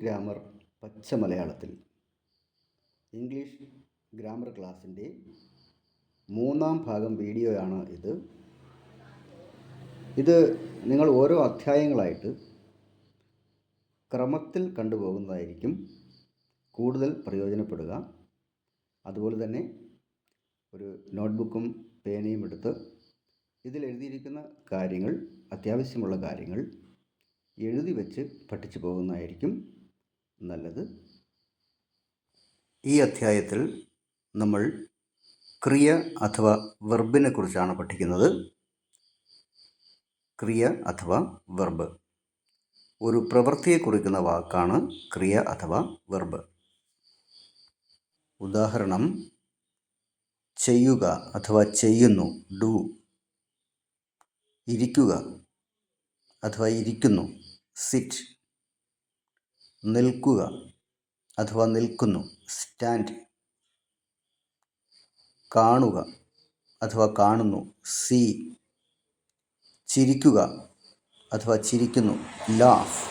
Grammar പച്ച മലയാളത്തിൽ. English grammar ക്ലാസ്സിന്റെ മൂന്നാം ഭാഗം വീഡിയോ ആണ് ഇത്. ഇത് നിങ്ങൾ ഓരോ അധ്യായങ്ങളായിട്ട് ക്രമത്തിൽ കണ്ടുപോകുന്നതായിരിക്കും കൂടുതൽ പ്രയോജനപ്പെടുക. അതുപോലെ തന്നെ ഒരു നോട്ട്ബുക്കും പേനയും എടുത്ത് ഇതിൽ എഴുതിയിരിക്കുന്ന കാര്യങ്ങൾ അത്യാവശ്യമുള്ള കാര്യങ്ങൾ എഴുതി വെച്ച് പഠിച്ചു പോകുന്നതായിരിക്കും നല്ലത്. ഈ അധ്യായത്തിൽ നമ്മൾ ക്രിയ അഥവാ വെർബിനെ കുറിച്ചാണ് പഠിക്കുന്നത്. ക്രിയ അഥവാ വെർബ്. ഒരു പ്രവൃത്തിയെ കുറിക്കുന്ന വാക്കാണ് ക്രിയ അഥവാ വെർബ്. ഉദാഹരണം ചെയ്യുക അഥവാ ചെയ്യുന്നു ഡു. ഇരിക്കുക അഥവാ ഇരിക്കുന്നു സിറ്റ്. നിൽക്കുക അഥവാ നിൽക്കുന്നു. സ്റ്റാൻഡ് കാണുക അഥവാ കാണുന്നു. സീ ചിരിക്കുക അഥവാ ചിരിക്കുന്നു. ലാഫ്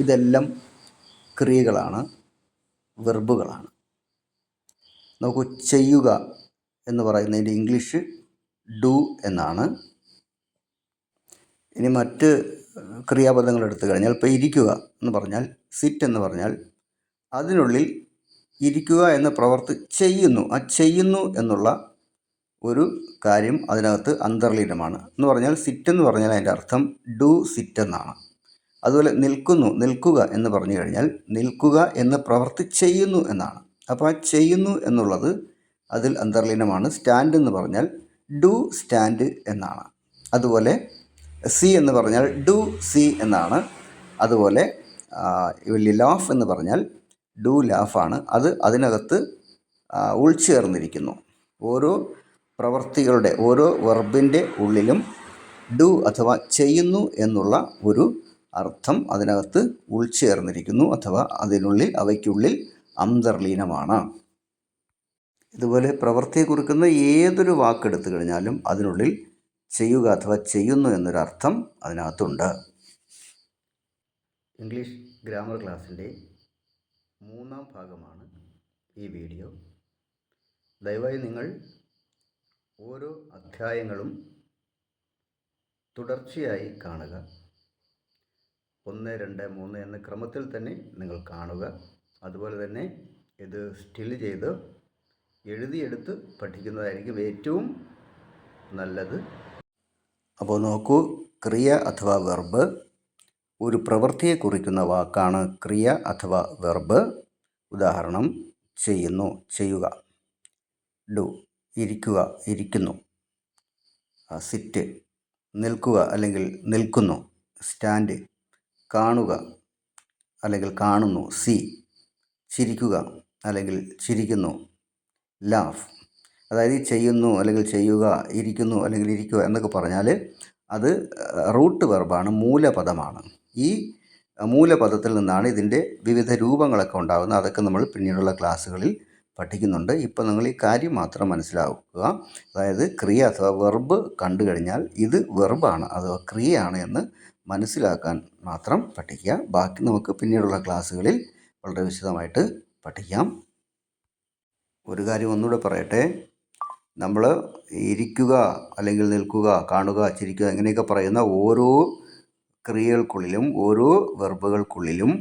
ഇതെല്ലാം ക്രിയകളാണ് വെർബുകളാണ് നോക്കൂ ചെയ്യുക എന്ന് പറയുന്നതിന്റെ ഇംഗ്ലീഷ് ഡു എന്നാണ്. ഇനി മറ്റ് ക്രിയാപദങ്ങൾ എടുത്തു കഴിഞ്ഞാൽ ഇപ്പോൾ ഇരിക്കുക എന്ന് പറഞ്ഞാൽ സിറ്റ് എന്ന് പറഞ്ഞാൽ അതിനുള്ളിൽ ഇരിക്കുക എന്ന പ്രവർത്തി ചെയ്യുന്നു. ആ ചെയ്യുന്നു എന്നുള്ള ഒരു കാര്യം അതിനകത്ത് അന്തർലീനമാണ്. എന്ന് പറഞ്ഞാൽ സിറ്റ് എന്ന് പറഞ്ഞാൽ അതിന്റെ അർത്ഥം ഡു സിറ്റ് എന്നാണ്. അതുപോലെ നിൽക്കുന്നു നിൽക്കുക എന്ന് പറഞ്ഞു കഴിഞ്ഞാൽ നിൽക്കുക എന്ന പ്രവർത്തി ചെയ്യുന്നു എന്നാണ്. അപ്പോൾ ആ ചെയ്യുന്നു എന്നുള്ളത് അതിൽ അന്തർലീനമാണ്. സ്റ്റാൻഡ് എന്ന് പറഞ്ഞാൽ ഡു സ്റ്റാൻഡ് എന്നാണ്. അതുപോലെ സി എന്ന് പറഞ്ഞാൽ ഡു സി എന്നാണ്. അതുപോലെ ലാഫ് എന്ന് പറഞ്ഞാൽ ഡു ലാഫാണ് അത് അതിനകത്ത് ഉൾച്ചേർന്നിരിക്കുന്നു. ഓരോ പ്രവർത്തികളുടെ ഓരോ വെർബിന്റെ ഉള്ളിലും ഡു അഥവാ ചെയ്യുന്നു എന്നുള്ള ഒരു അർത്ഥം അതിനകത്ത് ഉൾച്ചേർന്നിരിക്കുന്നു അഥവാ അതിനുള്ളിൽ അവയ്ക്കുള്ളിൽ അന്തർലീനമാണ്. ഇതുപോലെ പ്രവൃത്തിയെ കുറിക്കുന്ന ഏതൊരു വാക്കെടുത്തു കഴിഞ്ഞാലും അതിനുള്ളിൽ ചെയ്യുക അഥവാ ചെയ്യുന്നു എന്നൊരർത്ഥം അതിനകത്തുണ്ട്. ഇംഗ്ലീഷ് ഗ്രാമർ ക്ലാസ്സിന്റെ മൂന്നാം ഭാഗമാണ് ഈ വീഡിയോ. ദയവായി നിങ്ങൾ ഓരോ അധ്യായങ്ങളും തുടർച്ചയായി കാണുക. ഒന്ന് രണ്ട് മൂന്ന് എന്ന ക്രമത്തിൽ തന്നെ നിങ്ങൾ കാണുക. അതുപോലെ തന്നെ ഇത് സ്റ്റിൽ ചെയ്ത് എഴുതിയെടുത്ത് പഠിക്കുന്നതായിരിക്കും ഏറ്റവും നല്ലത്. അപ്പോൾ നോക്കൂ ക്രിയ അഥവാ വെർബ് ഒരു പ്രവൃത്തിയെ കുറിക്കുന്ന വാക്കാണ് ക്രിയ അഥവാ വെർബ്. ഉദാഹരണം ചെയ്യുന്നു ചെയ്യുക. ഡു ഇരിക്കുക ഇരിക്കുന്നു. സിറ്റ് നിൽക്കുക അല്ലെങ്കിൽ നിൽക്കുന്നു. സ്റ്റാൻഡ് കാണുക അല്ലെങ്കിൽ കാണുന്നു. സി ചിരിക്കുക അല്ലെങ്കിൽ ചിരിക്കുന്നു. ലാഫ് അതായത് ചെയ്യുന്നു അല്ലെങ്കിൽ ചെയ്യുക ഇരിക്കുന്നു അല്ലെങ്കിൽ ഇരിക്കുക എന്നൊക്കെ പറഞ്ഞാൽ അത് റൂട്ട് വെർബാണ് മൂലപദമാണ്. ഈ മൂലപദത്തിൽ നിന്നാണ് ഇതിന്റെ വിവിധ രൂപങ്ങളൊക്കെ ഉണ്ടാകുന്നത്. അതൊക്കെ നമ്മൾ പിന്നീടുള്ള ക്ലാസ്സുകളിൽ പഠിക്കുന്നുണ്ട്. ഇപ്പോൾ നിങ്ങൾ ഈ കാര്യം മാത്രം മനസ്സിലാക്കുക. അതായത് ക്രിയ അഥവാ വെർബ് കണ്ടു കഴിഞ്ഞാൽ ഇത് വെർബാണ് അഥവാ ക്രിയയാണ് എന്ന് മനസ്സിലാക്കാൻ മാത്രം പഠിക്കുക. ബാക്കി നമുക്ക് പിന്നീടുള്ള ക്ലാസ്സുകളിൽ വളരെ വിശദമായിട്ട് പഠിക്കാം. ഒരു കാര്യം ഒന്നുകൂടെ പറയട്ടെ. നമ്മൾ ഇരിക്കുക അല്ലെങ്കിൽ നിൽക്കുക കാണുക ചിരിക്കുക ഇങ്ങനെയൊക്കെ പറയുന്ന ഓരോ ക്രിയകൾക്കുള്ളിലും ഓരോ വെർബുകൾക്കുള്ളിലും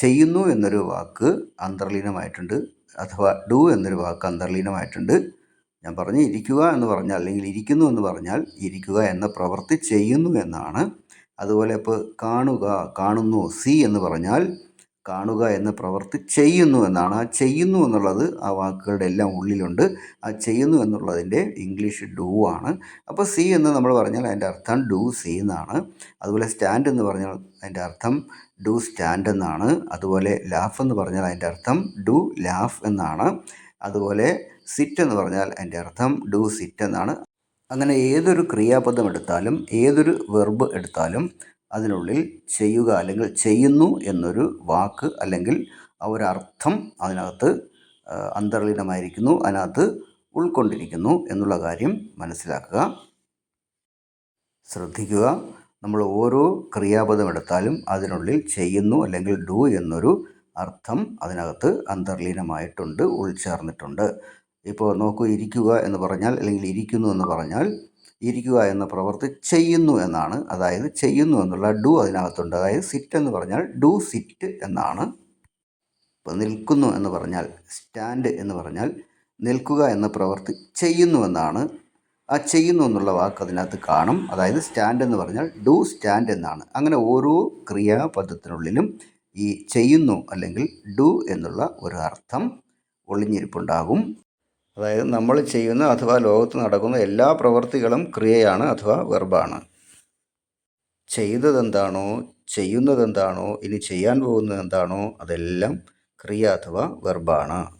ചെയ്യുന്നു എന്നൊരു വാക്ക് അന്തർലീനമായിട്ടുണ്ട്. അഥവാ ഡു എന്നൊരു വാക്ക് അന്തർലീനമായിട്ടുണ്ട്. ഞാൻ പറഞ്ഞു ഇരിക്കുക എന്ന് പറഞ്ഞാൽ അല്ലെങ്കിൽ ഇരിക്കുന്നു എന്ന് പറഞ്ഞാൽ ഇരിക്കുക എന്ന പ്രവൃത്തി ചെയ്യുന്നു എന്നാണ്. അതുപോലെ ഇപ്പോൾ കാണുക കാണുന്നു സി എന്ന് പറഞ്ഞാൽ കാണുക എന്ന പ്രവൃത്തി ചെയ്യുന്നു എന്നാണ്. ആ ചെയ്യുന്നു എന്നുള്ളത് ആ വാക്കുകളുടെ എല്ലാം ഉള്ളിലുണ്ട്. ആ ചെയ്യുന്നു എന്നുള്ളതിന്റെ ഇംഗ്ലീഷ് ഡൂ ആണ്. അപ്പോൾ സി എന്ന് നമ്മൾ പറഞ്ഞാൽ അതിന്റെ അർത്ഥം ഡൂ സി എന്നാണ്. അതുപോലെ സ്റ്റാൻഡ് എന്ന് പറഞ്ഞാൽ അതിന്റെ അർത്ഥം ഡു സ്റ്റാൻഡ് എന്നാണ്. അതുപോലെ ലാഫ് എന്ന് പറഞ്ഞാൽ അതിന്റെ അർത്ഥം ഡു ലാഫ് എന്നാണ്. അതുപോലെ സിറ്റ് എന്ന് പറഞ്ഞാൽ അതിന്റെ അർത്ഥം ഡു സിറ്റ് എന്നാണ്. അങ്ങനെ ഏതൊരു ക്രിയാപദം എടുത്താലും ഏതൊരു വെർബ് എടുത്താലും അതിനുള്ളിൽ ചെയ്യുക അല്ലെങ്കിൽ ചെയ്യുന്നു എന്നൊരു വാക്ക് അല്ലെങ്കിൽ ആ ഒരു അർത്ഥം അതിനകത്ത് അന്തർലീനമായിരിക്കുന്നു അതിനകത്ത് ഉൾക്കൊണ്ടിരിക്കുന്നു എന്നുള്ള കാര്യം മനസ്സിലാക്കുക. ശ്രദ്ധിക്കുക. നമ്മൾ ഓരോ ക്രിയാപദം എടുത്താലും അതിനുള്ളിൽ ചെയ്യുന്നു അല്ലെങ്കിൽ ഡു എന്നൊരു അർത്ഥം അതിനകത്ത് അന്തർലീനമായിട്ടുണ്ട് ഉൾച്ചേർന്നിട്ടുണ്ട്. ഇപ്പോൾ നോക്കൂ ഇരിക്കുക എന്ന് പറഞ്ഞാൽ അല്ലെങ്കിൽ ഇരിക്കുന്നു എന്ന് പറഞ്ഞാൽ ഇരിക്കുക എന്ന പ്രവൃത്തി ചെയ്യുന്നു എന്നാണ്. അതായത് ചെയ്യുന്നു എന്നുള്ള ഡു അതിനകത്തുണ്ട്. അതായത് സിറ്റ് എന്ന് പറഞ്ഞാൽ ഡു സിറ്റ് എന്നാണ്. ഇപ്പോൾ നിൽക്കുന്നു എന്ന് പറഞ്ഞാൽ സ്റ്റാൻഡ് എന്ന് പറഞ്ഞാൽ നിൽക്കുക എന്ന പ്രവൃത്തി ചെയ്യുന്നു എന്നാണ്. ആ ചെയ്യുന്നു എന്നുള്ള വാക്ക് അതിനകത്ത് കാണും. അതായത് സ്റ്റാൻഡ് എന്ന് പറഞ്ഞാൽ ഡു സ്റ്റാൻഡ് എന്നാണ്. അങ്ങനെ ഓരോ ക്രിയാപദത്തിനുള്ളിലും ഈ ചെയ്യുന്നു അല്ലെങ്കിൽ ഡു എന്നുള്ള ഒരു അർത്ഥം ഒളിഞ്ഞിരിപ്പുണ്ടാകും. അതായത് നമ്മൾ ചെയ്യുന്ന അഥവാ ലോകത്ത് നടക്കുന്ന എല്ലാ പ്രവൃത്തികളും ക്രിയയാണ് അഥവാ വെർബാണ്. ചെയ്തതെന്താണോ ചെയ്യുന്നതെന്താണോ ഇനി ചെയ്യാൻ പോകുന്നത് എന്താണോ അതെല്ലാം ക്രിയ അഥവാ വെർബാണ്.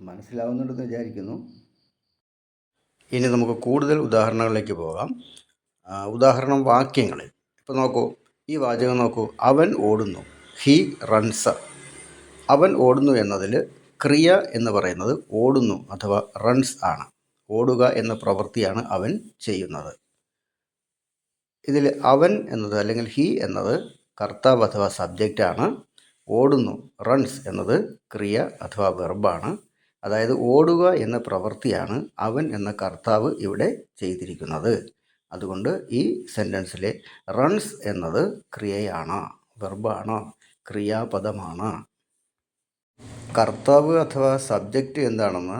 മനസ്സിലാവുന്നുണ്ടെന്ന് വിചാരിക്കുന്നു. ഇനി നമുക്ക് കൂടുതൽ ഉദാഹരണങ്ങളിലേക്ക് പോകാം. ഉദാഹരണം വാക്യങ്ങളിൽ. ഇപ്പോൾ നോക്കൂ ഈ വാചകം നോക്കൂ. അവൻ ഓടുന്നു. He runs. അവൻ ഓടുന്നു എന്നതിൽ ക്രിയ എന്ന് പറയുന്നത് ഓടുന്നു അഥവാ റൺസ് ആണ്. ഓടുക എന്ന പ്രവൃത്തിയാണ് അവൻ ചെയ്യുന്നത്. ഇതിൽ അവൻ എന്നത് അല്ലെങ്കിൽ ഹി എന്നത് കർത്താവ് അഥവാ ആണ്. ഓടുന്നു റൺസ് എന്നത് ക്രിയ അഥവാ വെർബാണ് അതായത് ഓടുക എന്ന പ്രവൃത്തിയാണ് അവൻ എന്ന കർത്താവ് ഇവിടെ ചെയ്തിരിക്കുന്നത്. അതുകൊണ്ട് ഈ സെന്റൻസിലെ റൺസ് എന്നത് ക്രിയയാണ് വെർബാണ് ക്രിയാപദമാണ്. കർത്താവ് അഥവാ സബ്ജക്റ്റ് എന്താണെന്ന്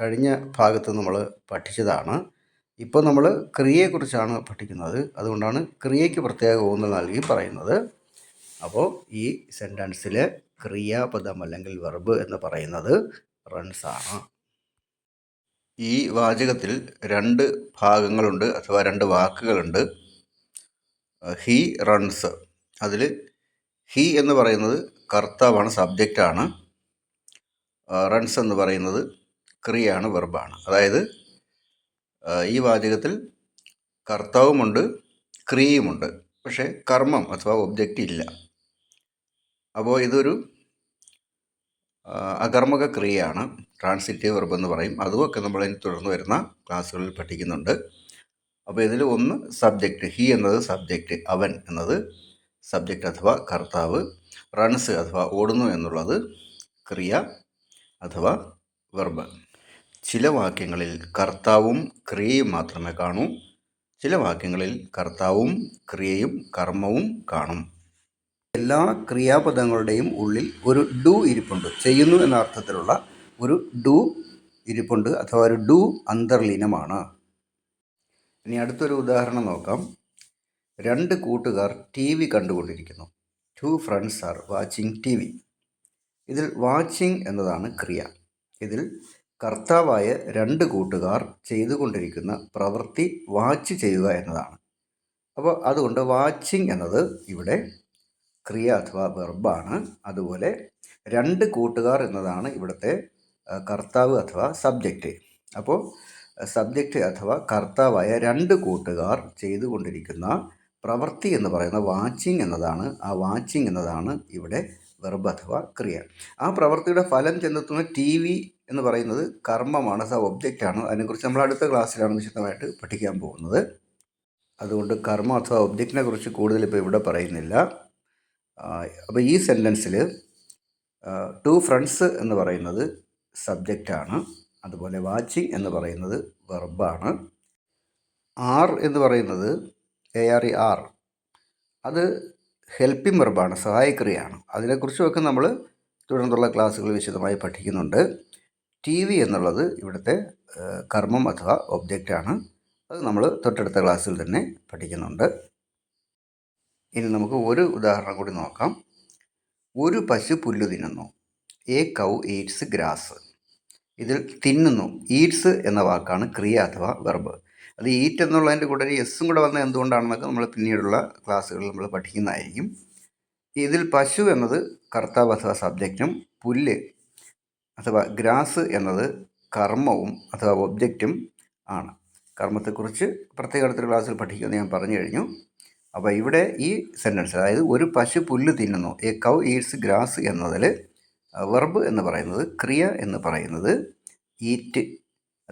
കഴിഞ്ഞ ഭാഗത്ത് നമ്മൾ പഠിച്ചതാണ്. ഇപ്പോൾ നമ്മൾ ക്രിയയെക്കുറിച്ചാണ് പഠിക്കുന്നത്. അതുകൊണ്ടാണ് ക്രിയയ്ക്ക് പ്രത്യേക ഊന്നൽ നൽകി പറയുന്നത്. അപ്പോൾ ഈ സെന്റൻസിൽ ക്രിയാപദം അല്ലെങ്കിൽ വെർബ് എന്ന് പറയുന്നത് റൺസാണ് ഈ വാചകത്തിൽ രണ്ട് ഭാഗങ്ങളുണ്ട് അഥവാ രണ്ട് വാക്കുകളുണ്ട്. ഹി റൺസ് അതിൽ ഹി എന്ന് പറയുന്നത് കർത്താവാണ് സബ്ജക്റ്റാണ് റൺസ് എന്ന് പറയുന്നത് ക്രിയയാണ് വെർബാണ് അതായത് ഈ വാചകത്തിൽ കർത്താവുമുണ്ട് ക്രിയയുമുണ്ട്. പക്ഷേ കർമ്മം അഥവാ ഒബ്ജക്റ്റ് ഇല്ല. അപ്പോൾ ഇതൊരു അകർമ്മക ക്രിയയാണ്. ട്രാൻസിറ്റീവ് വെർബ് എന്ന് പറയും. അതുമൊക്കെ നമ്മൾ അതിന് തുടർന്ന് വരുന്ന ക്ലാസ്സുകളിൽ പഠിക്കുന്നുണ്ട്. അപ്പോൾ ഇതിൽ ഒന്ന് സബ്ജക്റ്റ് ഹി എന്നത് സബ്ജക്റ്റ് അവൻ എന്നത് സബ്ജക്റ്റ് അഥവാ കർത്താവ്. റൺസ് അഥവാ ഓടുന്നു എന്നുള്ളത് ക്രിയ. അഥവാ വെർബ്. ചില വാക്യങ്ങളിൽ കർത്താവും ക്രിയയും മാത്രമേ കാണൂ. ചില വാക്യങ്ങളിൽ കർത്താവും ക്രിയയും കർമ്മവും കാണും. എല്ലാ ക്രിയാപദങ്ങളുടെയും ഉള്ളിൽ ഒരു ഡു ഇരിപ്പുണ്ട്. ചെയ്യുന്നു എന്ന അർത്ഥത്തിലുള്ള ഒരു ഡു ഇരിപ്പുണ്ട്. അഥവാ ഒരു ഡു അന്തർലീനമാണ്. ഇനി അടുത്തൊരു ഉദാഹരണം നോക്കാം. രണ്ട് കൂട്ടുകാർ T V കണ്ടുകൊണ്ടിരിക്കുന്നു. Two friends are watching T V ഇതിൽ വാച്ചിങ് എന്നതാണ് ക്രിയ. ഇതിൽ കർത്താവായ രണ്ട് കൂട്ടുകാർ ചെയ്തുകൊണ്ടിരിക്കുന്ന പ്രവൃത്തി വാച്ച് ചെയ്യുക എന്നതാണ്. അപ്പോൾ അതുകൊണ്ട് വാച്ചിങ് എന്നത് ഇവിടെ ക്രിയ അഥവാ വെർബാണ് അതുപോലെ രണ്ട് കൂട്ടുകാർ എന്നതാണ് ഇവിടുത്തെ കർത്താവ് അഥവാ സബ്ജക്റ്റ് അപ്പോൾ സബ്ജക്റ്റ് അഥവാ കർത്താവായ രണ്ട് കൂട്ടുകാർ ചെയ്തുകൊണ്ടിരിക്കുന്ന പ്രവൃത്തി എന്ന് പറയുന്ന വാച്ചിങ് എന്നതാണ്. ആ വാച്ചിങ് എന്നതാണ് ഇവിടെ വെർബ് അഥവാ ക്രിയ. ആ പ്രവൃത്തിയുടെ ഫലം ചെന്നെത്തുന്ന ടി വി എന്ന് പറയുന്നത് കർമ്മമാണ്. സ ഒബ്ജക്റ്റാണ് അതിനെക്കുറിച്ച് നമ്മൾ അടുത്ത ക്ലാസ്സിലാണ് വിശദമായിട്ട് പഠിക്കാൻ പോകുന്നത്. അതുകൊണ്ട് കർമ്മ അഥവാ ഒബ്ജക്റ്റിനെ കുറിച്ച് കൂടുതൽ ഇപ്പോൾ ഇവിടെ പറയുന്നില്ല. അപ്പോൾ ഈ സെന്റൻസിൽ ടു ഫ്രണ്ട്സ് എന്ന് പറയുന്നത് സബ്ജക്റ്റാണ് അതുപോലെ വാച്ചിങ് എന്ന് പറയുന്നത് വെർബാണ് ആർ എന്ന് പറയുന്നത് എ ആർ ഇ ആർ അത് ഹെൽപ്പിംഗ് വെർബാണ് സഹായക്രിയയാണ്. അതിനെക്കുറിച്ചുമൊക്കെ നമ്മൾ തുടർന്നുള്ള ക്ലാസ്സുകൾ വിശദമായി പഠിക്കുന്നുണ്ട്. ടി വി എന്നുള്ളത് ഇവിടുത്തെ കർമ്മം അഥവാ ഒബ്ജക്റ്റാണ്. അത് നമ്മൾ തൊട്ടടുത്ത ക്ലാസ്സിൽ തന്നെ പഠിക്കുന്നുണ്ട്. ഇനി നമുക്ക് ഒരു ഉദാഹരണം കൂടി നോക്കാം. ഒരു പശു പുല്ല് തിന്നുന്നു. എ കൗ ഈറ്റ്സ് ഗ്രാസ് ഇതിൽ തിന്നുന്നു ഈറ്റ്സ് എന്ന വാക്കാണ് ക്രിയ അഥവാ വെർബ് അത് ഈറ്റ് എന്നുള്ളതിന്റെ കൂടെ ഒരു എസ്സും കൂടെ വന്നത് എന്തുകൊണ്ടാണെന്നൊക്കെ നമ്മൾ പിന്നീടുള്ള ക്ലാസ്സുകളിൽ നമ്മൾ പഠിക്കുന്നതായിരിക്കും. ഇതിൽ പശു എന്നത് കർത്താവ് അഥവാ സബ്ജക്റ്റും പുല്ല് അഥവാ ഗ്രാസ് എന്നത് കർമ്മവും അഥവാ ഒബ്ജക്റ്റും ആണ്. കർമ്മത്തെക്കുറിച്ച് പ്രത്യേക അടുത്തൊരു ക്ലാസ്സിൽ പഠിക്കുമെന്ന് ഞാൻ പറഞ്ഞു കഴിഞ്ഞു. അപ്പോൾ ഇവിടെ ഈ സെന്റൻസ് അതായത് ഒരു പശു പുല്ല് തിന്നുന്നു. എ കൗ ഈറ്റ്സ് ഗ്രാസ് എന്നതിൽ വെർബ് എന്ന് പറയുന്നത് ക്രിയ എന്ന് പറയുന്നത് ഈറ്റ്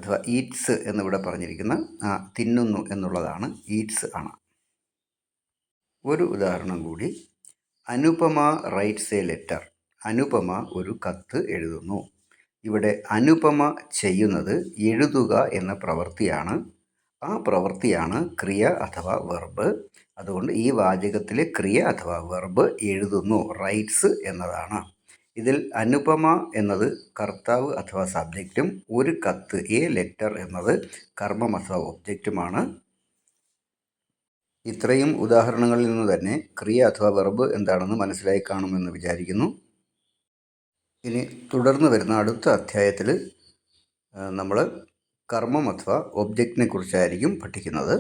അഥവാ ഈറ്റ്സ് എന്നിവിടെ പറഞ്ഞിരിക്കുന്ന ആ തിന്നുന്നു എന്നുള്ളതാണ് ഈറ്റ്സ് ആണ്. ഒരു ഉദാഹരണം കൂടി. Anupama writes a letter. Anupama ഒരു കത്ത് എഴുതുന്നു. ഇവിടെ അനുപമ ചെയ്യുന്നത് എഴുതുക എന്ന പ്രവൃത്തിയാണ്. ആ പ്രവൃത്തിയാണ് ക്രിയ അഥവാ വെർബ്. അതുകൊണ്ട് ഈ വാചകത്തിലെ ക്രിയ അഥവാ വെർബ് എഴുതുന്നു. റൈറ്റ്സ് എന്നതാണ്. ഇതിൽ അനുപമ എന്നത് കർത്താവ് അഥവാ സബ്ജക്റ്റും ഒരു കത്ത് എ ലെറ്റർ എന്നത് കർമ്മം അഥവാ ഒബ്ജക്റ്റുമാണ്. ഇത്രയും ഉദാഹരണങ്ങളിൽ നിന്ന് തന്നെ ക്രിയ അഥവാ വെർബ് എന്താണെന്ന് മനസ്സിലായി കാണുമെന്ന് വിചാരിക്കുന്നു. ഇനി തുടർന്ന് വരുന്ന അടുത്ത അധ്യായത്തിൽ നമ്മൾ കർമ്മം അഥവാ ഒബ്ജക്റ്റിനെ കുറിച്ചായിരിക്കും പഠിക്കുന്നത്.